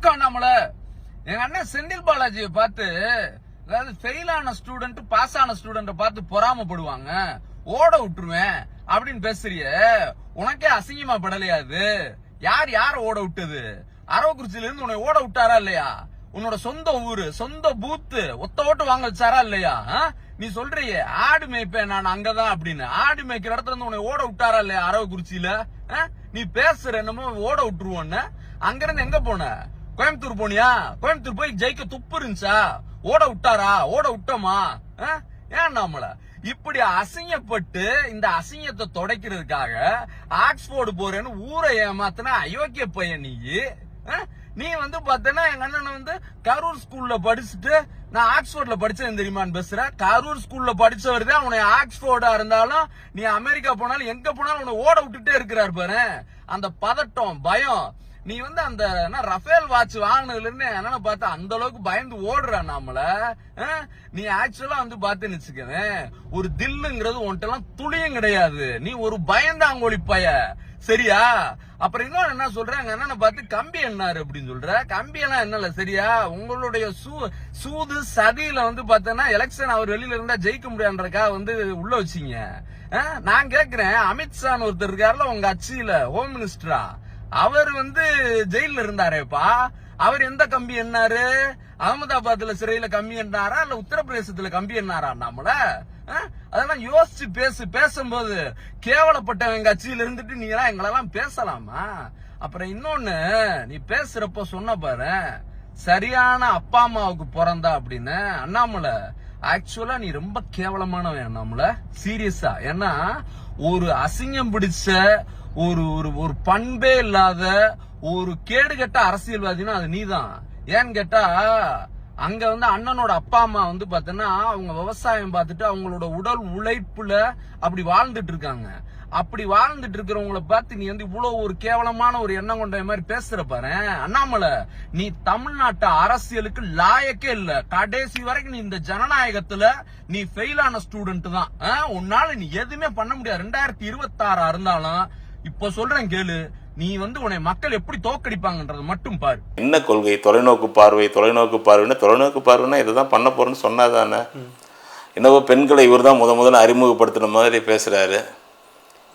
வணக்கம் நம்மள எங்க அண்ணன் செந்தில் பாலாஜியை பார்த்து அதாவது ஃபெயில் ஆன ஸ்டூடெண்ட் பாஸ் ஆன ஸ்டூடெண்ட பார்த்து பொறாமப்படுவாங்க. ஓட விட்டுருவேன் அப்படின்னு பேசுறிய. உனக்கே அசிங்கமா படலையாது யார் யார ஓட விட்டது? அரவக்குறிச்சியில இருந்து உன்னை ஓட விட்டாரா இல்லையா? உன்னோட சொந்த ஊரு சொந்த பூத்து ஒத்த ஓட்டு வாங்க வச்சாரா இல்லையா? ஆ? நீ சொல்றியே ஆடு மேய்ப்பேன் நான் அங்கதான் அப்படின்னு. ஆடு மேய்க்கிற இடத்துல இருந்து உன்னை ஓட விட்டாரா இல்லையா அரவக்குறிச்சியில ஆ? நீ பேசுற என்னமோ ஓட விட்டுருவோன்னு. அங்க இருந்து எங்க போன? கோயம்புத்தூர் போனியா? கோயம்புத்தூர் போய் ஜெயிக்க துப்பு இருந்துச்சா? ஓட விட்டாரா? ஓட விட்டோமா? ஆ? ஏன் நம்மள? இப்படி அசிங்கப்பட்டு இந்த அசிங்கத்தை தொடைக்கிறதுக்காக ஆக்ஸ்போர்டு போறேன்னு ஊரை ஏமாத்தின அயோக்கிய பையன் நீ. ஆ? நீ வந்து பார்த்தனா எங்க அண்ணன் வந்து கரூர் ஸ்கூல்ல படிச்சுட்டு நான் ஆக்ஸ்போர்ட்ல படிச்சேன் தெரியுமான்னு பேசுற? கரூர் ஸ்கூல்ல படிச்சவர் தான் உன்னை ஆக்ஸ்போர்டா இருந்தாலும் நீ அமெரிக்கா போனாலும் எங்க போனாலும் உன்னை ஓட விட்டுட்டே இருக்கிறார் பாரு. அந்த பதட்டம் பயம் நீ வந்து அந்த என்ன ரஃபேல் வாட்ச் வாங்கினதுல இருந்து என்னன்னு பார்த்தா அந்த அளவுக்கு பயந்து ஓடுற நாமல ஆ? நீ ஆக்சுவலா வந்து பார்த்து வச்சுக்கவேன் ஒரு தில்லுங்கிறது உன்கிட்ட எல்லாம் துளியும் கிடையாது. நீ ஒரு பயந்தாங்கோலி பய. சரியா? அப்புறம் இன்னொன்னு என்ன சொல்றாங்க என்னன்னு பார்த்து கம்பி என்னாரு அப்படின்னு சொல்ற? கம்பி எல்லாம் என்னல சரியா? உங்களுடைய சூ சூது சதியில வந்து பார்த்தோன்னா எலெக்ஷன் அவர் வெளியில இருந்தா ஜெயிக்க முடியாதுன்றக்கா வந்து உள்ள வச்சிங்க. ஆ? நான் கேக்குறேன் அமித்ஷான்னு ஒருத்தர் இருக்காருல உங்க கட்சியில ஹோம் மினிஸ்டரா அவர் வந்து ஜெயில இருந்தாரேப்பா. அவர் எந்த கம்பி என்னாரு? அகமதாபாத்ல சிறையில கம்பி எண்ணாரா இல்ல உத்தரப்பிரதேசத்துல கம்பி எண்ணாரா நம்மள ஆ? அதெல்லாம் யோசிச்சு பேசு பேசும்போது கேவலப்பட்டவன் கட்சியில இருந்துட்டு நீ எல்லாம் எங்களெல்லாம் பேசலாமா? அப்புறம் இன்னொன்னு நீ பேசுறப்ப சொன்ன பாரு சரியான அப்பா அம்மாவுக்கு பிறந்தா அப்படின்னு அண்ணாமலை ஆக்சுவலா நீ ரொம்ப கேவலமானவன் நம்மள. சீரியஸா ஏன்னா ஒரு அசிங்கம் பிடிச்ச ஒரு ஒரு ஒரு பண்பே இல்லாத ஒரு கேடுகெட்ட அரசியல்வாதினா அது நீதான். ஏன்னு கேட்டா அங்க வந்து அண்ணனோட அப்பா அம்மா வந்து பாத்தீங்கன்னா அவங்க விவசாயம் பார்த்துட்டு அவங்களோட உடல் உழைப்புல அப்படி வாழ்ந்துட்டு இருக்காங்க. அப்படி வாழ்ந்துட்டு இருக்கிறவங்கள பார்த்து நீ வந்து இவ்வளவு ஒரு கேவலமான ஒரு எண்ணம் கொண்ட மாதிரி பேசுற பாரு. அண்ணாமலை நீ தமிழ்நாட்டு அரசியலுக்கு லாயக்கே இல்ல. கடைசி வரைக்கும் நீ இந்த ஜனநாயகத்துல நீ ஃபெயில் ஆன ஸ்டூடெண்ட் தான். ஆ? உன்னால நீ எதுவுமே பண்ண முடியாது. ரெண்டாயிரத்தி இருபத்தி ஆறா இருந்தாலும் இப்ப சொல்றேன் கேளு நீ வந்து உன்னை மக்கள் எப்படி தோக்கடிப்பாங்கன்றது மட்டும் பாரு. என்ன கொள்கை? தொலைநோக்கு பார்வை தொலைநோக்கு பார்வைன்னா தொலைநோக்கு பார்வைன்னா இதை தான் பண்ண போறேன்னு சொன்னாதானே? என்னவோ பெண்களை இவர் தான் முத முதல்ல அறிமுகப்படுத்தின மாதிரி பேசுறாரு.